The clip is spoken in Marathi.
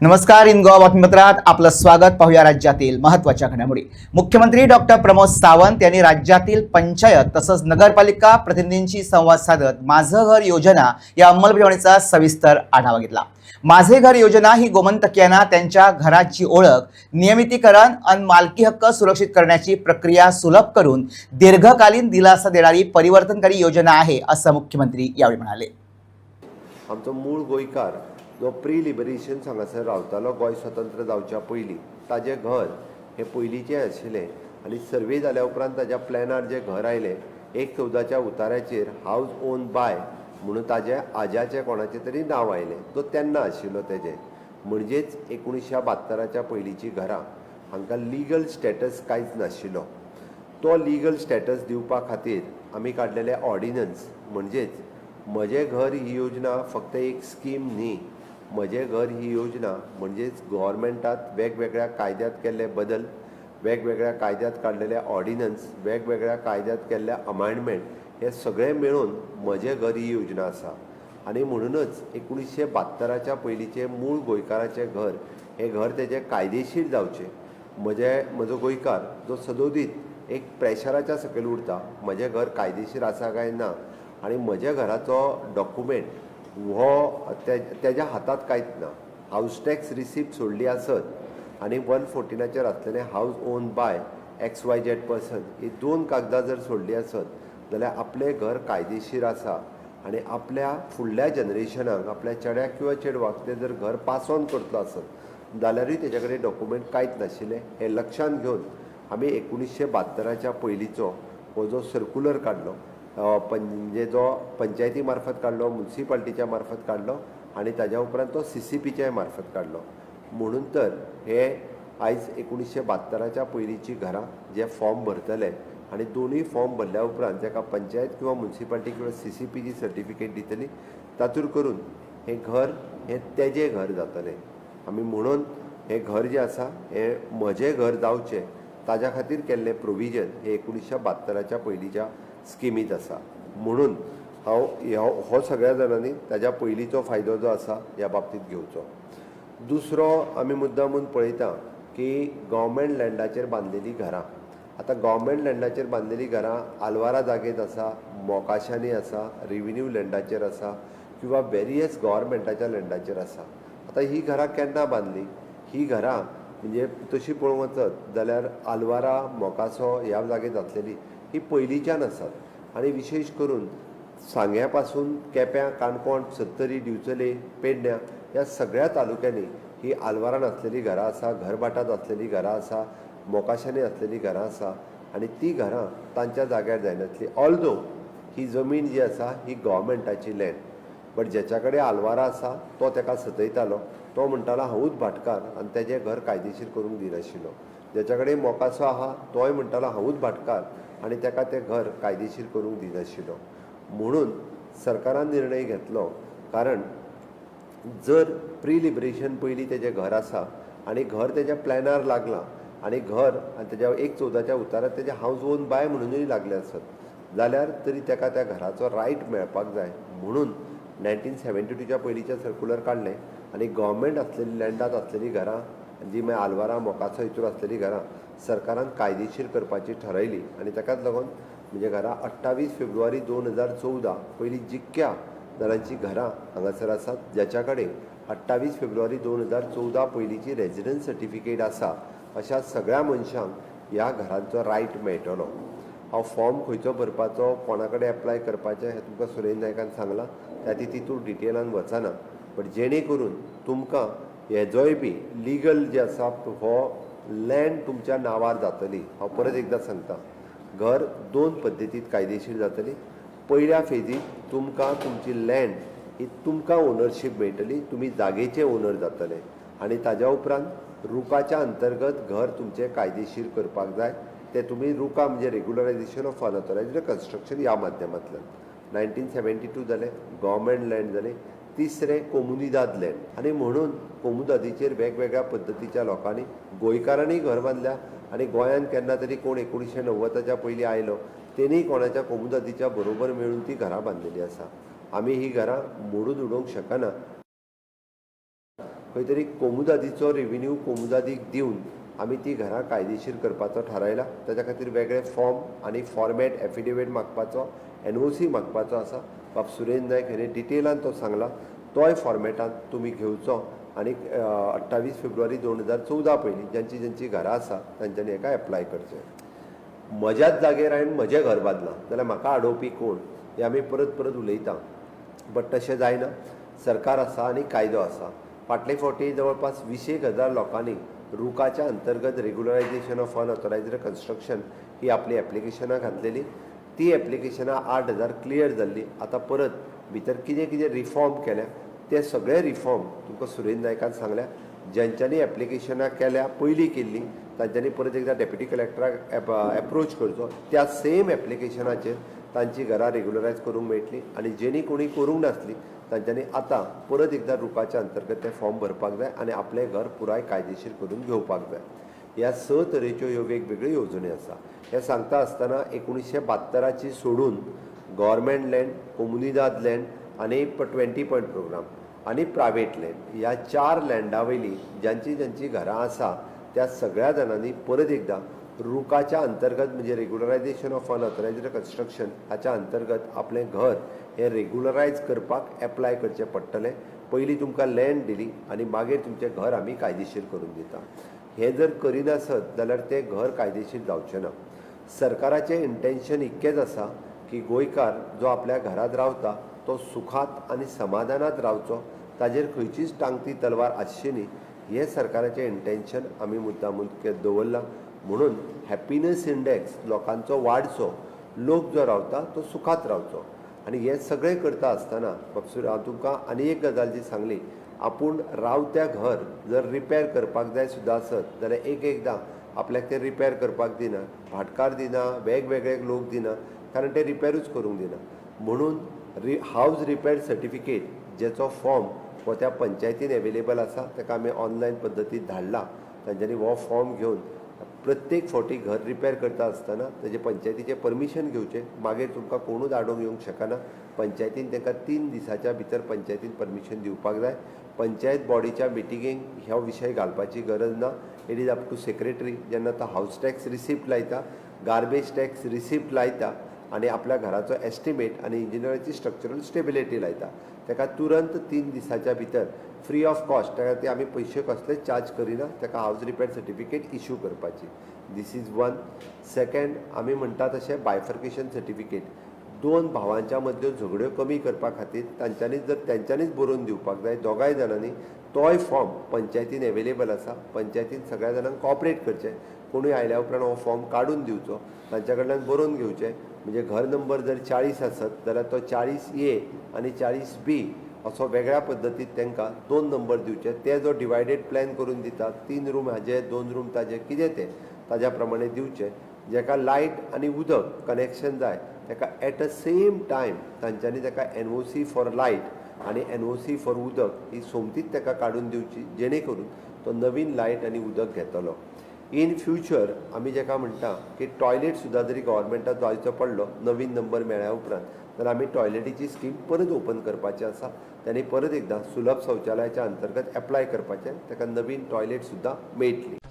नमस्कार इन गोवा बातमीपत्रात आपलं स्वागत. पाहूया राज्यातील महत्त्वाच्या घडामोडी. मुख्यमंत्री डॉक्टर प्रमोद सावंत यांनी राज्यातील पंचायत तसंच नगरपालिका प्रतिनिधींशी संवाद साधत माझं घर योजना या अंमलबजावणीचा सविस्तर आढावा घेतला. माझे घर योजना ही गोमंतकीयांना त्यांच्या घराची ओळख नियमितीकरण आणि मालकी हक्क सुरक्षित करण्याची प्रक्रिया सुलभ करून दीर्घकालीन दिलासा देणारी परिवर्तनकारी योजना आहे असं मुख्यमंत्री यावेळी म्हणाले. आमचं मूळ गोंयकार जो प्री लिबरेशन हांगासर रावतालो गोंय स्वतंत्र जावच्या पयलीं. ताजें घर हें पयलींचें आशिल्लें आनी सर्वे जाल्या उपरांत ताज्या प्लॅनार जें घर आयलें एक चवदाच्या उताराचेर हावज ओन बाय म्हणून ताज्या आज्याचें कोणाचें तरी नांव आयलें. तो तेन्ना आशिल्लो तेजें. म्हणजेच एकुणीशे बात्तराच्या पयलींचीं घरां. हांकां लिगल स्टेटस कांयच नाशिल्लो. तो लिगल स्टेटस दिवपा खातीर आमी काडलेले ऑर्डिनन्स. म्हणजेच म्हजें घर ही योजना फक्त एक स्कीम न्ही म्हजें घर ही योजना म्हणजेच गोव्हर्मेंटात वेगवेगळ्या कायद्यात केल्ले बदल वेगवेगळ्या कायद्यात काडलेले ऑर्डिनन्स वेगवेगळ्या कायद्यात केल्ले अमायंडमेंट हे सगळें मेळून म्हजें घर ही योजना आसा आनी म्हणूनच एकुणीशे बहात्तराच्या पयलींचें मूळ गोंयकाराचें घर हें घर तेजें कायदेशीर जावचें. म्हजे म्हजो गोंयकार जो सदोदीत एक प्रेशराच्या सकयल उरता म्हजें घर कायदेशीर आसा काय ना? आनी म्हज्या घराचो डॉक्युमेंट हो ते तेज्या हातांत कांयच ना. हावस टॅक्स रिसिप्ट सोडली आसत आनी वन फोर्टिनाचेर आसलेले house own by X Y Z person ही दोन कागदां जर सोडली आसत जाल्यार आपलें घर कायदेशीर आसा आनी आपल्या फुडल्या जनरेशनाक आपल्या चेड्याक किंवा चेडवाक तें जर घर पास ऑन करतलो आसत जाल्यारूय तेजे कडेन डॉक्युमेंट कांयच नाशिल्लें हें लक्षांत घेवन आमी एकुणीशे बात्तराच्या पयलींचो हो जो सर्कुलर काडलो म्हणजे जो पंचायती मार्फत काडलो मुन्सिपाल्टीच्या मार्फत काडलो आनी ताज्या उपरांत तो सी सी पीच्या मार्फत काडलो म्हणून तर हे आयज एकुणीशे बहात्तराच्या पयलींची घरां जे फॉर्म भरतले आनी दोनूय फॉर्म भरल्या उपरांत जाका पंचायत किंवा म्युन्सिपाल्टी किंवा सी सी पीची सर्टिफिकेट दितली. तातूंत करून हें घर हें तेजें घर जातलें. आमी म्हणून हें घर जें आसा हें म्हजें घर जावचें ताज्या खातीर केल्लें प्रोविजन हें एकुणीशे बहात्तराच्या पयलींच्या स्किमीत आसा म्हणून हांव ह्यो हो सगळ्या जाणांनी ताज्या पयलींचो फायदो जो आसा ह्या बाबतींत घेवचो दुसरो आमी मुद्दामून पळयता की गव्हर्मेंट लँडाचेर बांदलेलीं घरां. आतां गव्हर्मेंट लँडाचेर बांदलेलीं घरां आलवारा जागेत आसा मोकाशांनी आसा रेविन्यू लँडाचेर आसा किंवा वेरियस गव्हर्मेंटाच्या लँडाचेर आसा आतां ही घरां केन्ना बांदलीं ही घरां म्हणजे तशी पळोवंक वचत जाल्यार आलवारा मोकासो ह्या जागे आसलेली ही पयलींच्यान आसात आनी विशेश करून सांग्या पासून केप्यां काणकोण सत्तरी दिवचले पेडण्यां ह्या सगळ्या तालुक्यांनी ही आलवारान आसलेली घरां आसा घरभाटांत आसलेली घरां आसा मोकाशांनी आसलेली घरां आसा आनी ती घरां तांच्या जाग्यार जायनासली ऑल्दो ही जमीन जी आसा ही गव्हर्मेंटाची लँड बट जेच्या कडेन आलवारा आसा तो तेका सतयतालो तो म्हणटालो हांवूच भाटकार. आनी तेजें घर कायदेशीर करूंक दिनाशिल्लो जेच्या कडेन मोकासो आहा तोय म्हणटालो हांवूच भाटकार. आनी ताका तें घर कायदेशीर करूंक दिनाशिल्लो म्हणून सरकारान निर्णय घेतलो. कारण जर प्री लिबरेशन पयलीं तेजें घर आसा आनी घर तेज्या प्लॅनार लागलां आनी घर आनी तेज्या एक चवदाच्या उतारात तेजें हावज ओन बाय म्हणूनय लागलें आसत जाल्यार तरी ताका त्या घराचो रायट मेळपाक जाय. म्हणून नायन्टीन सेवेंटी टूच्या पयलींचें सर्कुलर काडलें आनी गव्हर्मेंट आसलेली लँडात आसलेलीं घरां जी मागीर आलवारा मोकाचो हितूर आसलेली घरां सरकारान कायदेशीर करपाची ठरयली आनी ताकाच लागून म्हणजे घरां अठ्ठावीस फेब्रुवारी दोन हजार चवदा पयलीं जितक्या जाणांची घरां हांगासर आसात ज्याच्या कडेन अठ्ठावीस फेब्रुवारी दोन हजार चवदा पयलींची रेजिडन्स सर्टिफिकेट आसा अशा सगळ्या मनशांक ह्या घरांचो रायट मेळटलो हांव फॉर्म खंयचो भरपाचो कोणा कडेन एप्लाय करपाचें हें तुमकां सुरेंद्र नायकान सांगलां. त्या ती तितून डिटेलान वचना. बट जेणे करून तुमकां हेजोय बी लिगल जे आसा हो लँड तुमच्या नांवार जातली. हांव परत एकदां सांगता. घर दोन पद्दतींत कायदेशीर जातली. पयल्या फेजीत तुमकां तुमची लँड ही तुमकां ओनरशीप मेळटली. तुमी जागेचे ओनर जातले. आनी ताज्या उपरांत रुकाच्या अंतर्गत घर तुमचें कायदेशीर करपाक जाय. ते तुमी रुका म्हणजे रेग्युलरायझेशन ऑफ अनऑथोरायज्ड कन्स्ट्रक्शन ह्या माध्यमांतल्यान नायन्टीन सेवेंटी टू जालें. गव्हर्मेंट लँड जालें. तिसरें कोमुनिदादलें आनी म्हणून कोमुदादीचेर वेगवेगळ्या पद्दतीच्या लोकांनी गोंयकारांनी घर बांदल्या आनी गोंयांत केन्ना तरी कोण एकुणशे णव्वदाच्या पयलीं आयलो तेणी कोणाच्या कोमुदादीच्या बरोबर मेळून ती घरां बांदिल्लीं आसा. आमी ही घरां मोडून उडोवंक शकना. खंय तरी कोमुदादीचो रेव्हेन्यू कोमुदादीक दिवन आमी ती घरां कायदेशीर करपाचो थारायला ताच्या खातीर वेगळे फॉर्म आनी फॉर्मेट एफिडेवीट मागपाचो एन ओ सी मागपाचो आसा. बाब सुरेंद्र नायक हेणे डिटेलान तो सांगला तोय फॉर्मेटांत तुमी घेवचो आनी अठ्ठावीस फेब्रुवारी दोन हजार चवदा पयलीं ज्यांची ज्यांची घरां आसा तांच्यांनी हेका एप्लाय करचें म्हज्याच जागेर हांवें म्हजें घर बांदलां जाल्यार म्हाका आडोवपी कोण? हें आमी परत परत उलयता. बट तशें जायना. सरकार आसा आनी कायदो आसा फाटले फावटी जवळपास विशेक हजार लोकांनी रुकाच्या अंतर्गत रेग्युलरायझेशन ऑफ अनऑथोरायज्ड कन्स्ट्रक्शन ही आपली एप्लिकेशनां घातलेली. ती एप्लिकेशनां आठ हजार क्लियर जाल्ली आतां परत भितर कितें कितें रिफॉर्म केल्या ते सगळे रिफॉर्म तुमकां सुरेंद्र नायकान सांगल्या. ज्यांच्यांनी एप्लिकेशनां केल्या पयलीं केल्ली तांच्यांनी परत एकदां डेप्युटी कलेक्टराक एप एप्रोच करचो त्या सेम एप्लिकेशनाचेर तांची घरां रेग्युलरायज करूंक मेळटली आनी जेणी कोणी करूंक नासली तांच्यांनी आतां परत एकदां रुपाच्या अंतर्गत ते फॉर्म भरपाक जाय आनी आपलें घर पुराय कायदेशीर करून घेवपाक जाय. ह्या स तरेच्यो ह्यो वेगवेगळ्यो येवजणी आसा. हें सांगता आसतना एकुणीशे बात्तराची सोडून गव्हर्मेंट लँड कोमुनिदाद लँड आनी ट्वेंटी पॉयंट प्रोग्राम आनी प्रायवेट लँड ह्या चार लँडा वयलीं ज्यांची ज्यांची घरां आसा त्या सगळ्या जाणांनी परत एकदां रुकाच्या अंतर्गत म्हणजे रेग्युलरायझेशन ऑफ अनऑथरायज्ड कन्स्ट्रक्शन हाच्या अंतर्गत आपलें घर हें रेग्युलरायज करपाक एप्लाय करचें पडटलें. पयलीं तुमकां लँड दिली आनी मागीर तुमचें घर आमी कायदेशीर करून दिता. हें जर करिनासत जाल्यार तें घर कायदेशीर जावचें ना. सरकाराचें इंटेन्शन इतकेंच आसा की गोंयकार जो आपल्या घरांत रावता तो सुखांत आनी समाधानांत रावचो ताजेर खंयचीच टांगती तलवार आसची न्ही हें सरकाराचें इंटेन्शन आमी मुद्दामून दवरलां. म्हणून हॅपिनस इंडेक्स लोकांचो वाडचो लोक जो रावता तो सुखांत रावचो. आनी हें सगळें करता आसतना बाबसूर हांव तुमकां आनी एक गजाल जी सांगली. आपूण रावत्या घर जर रिपेर करपाक जाय सुद्दां आसत जाल्यार एक एकदां आपल्याक ते रिपेर करपाक दिना भाटकार दिना वेगवेगळे लोक दिना कारण ते रिपेरूच करूंक दिना. म्हणून रि हावज रिपेर सर्टिफिकेट जेचो फॉर्म हो त्या पंचायतीन एवेलेबल आसा ताका आमी ऑनलायन पद्दतीन धाडला. तांच्यांनी हो फॉर्म घेवन प्रत्येक फावटी घर रिपेर करता आसतना ताजे पंचायतीचें परमिशन घेवचें मागीर तुमकां कोणूच आडोवंक येवंक शकना. पंचायतीन तांकां तीन दिसाच्या भितर पंचायतीन परमिशन दिवपाक जाय. पंचायत बॉडीच्या मिटिंगेक हो विशय घालपाची गरज ना. It is up to secretary जेन्ना तो हावस टॅक्स रिसिप्ट लायता गार्बेज टॅक्स रिसिप्ट लायता आनी आपल्या घराचो एस्टिमेट आनी इंजिनियराची स्ट्रक्चरल स्टेबिलिटी लायता. ताका तुरंत तीन दिसाच्या भितर फ्री ऑफ कॉस्ट ताका ते आमी पयशे कसलेच चार्ज करिना ताका हावज रिपेर सर्टिफिकेट इश्यू करपाची. दीस इज वन सेकंड आमी म्हणटा तशें बायफर्केशन सर्टिफिकेट दोन भावांच्या मदल्यो झगड्यो कमी करपा खातीर तांच्यांनी जर तेंच्यांनीच बरोवन दिवपाक जाय दोगांय जाणांनी तोय फॉर्म पंचायतीन एवेलेबल आसा. पंचायतीन सगळ्या जाणांक कॉपरेट करचें. कोणूय आयल्या उपरांत हो फॉर्म काडून दिवचो तांच्या कडल्यान बरोवन घेवचें. म्हणजे घर नंबर जर चाळीस आसत जाल्यार तो चाळीस ए आनी चाळीस बी असो वेगळ्या पद्दतीत तांकां दोन नंबर दिवचे. ते जो डिवायडेड प्लॅन करून दितात तीन रूम हाजे दोन रूम ताजे कितें तें? ताज्या प्रमाणे दिवचे. जेका लायट आनी उदक कनेक्शन जाय ताका एट अ सेम टायम तांच्यांनी ताका N O C for light आनी एन ओ सी फॉर उदक ही सोमतीच ताका काडून दिवची जेणे करून तो नवीन लायट आनी उदक घेतलो. इन फ्युचर आमी जेका म्हणटा की टॉयलेट सुद्दां जरी गव्हर्मेंटाक जायचो पडलो नवीन नंबर मेळ्ळ्या उपरांत जाल्यार आमी टॉयलेटीची स्कीम परत ओपन करपाची आसा त्यांनी परत एकदां सुलभ शौचालयाच्या अंतर्गत एप्लाय करपाचें ताका नवीन टॉयलेट सुद्दां मेळटली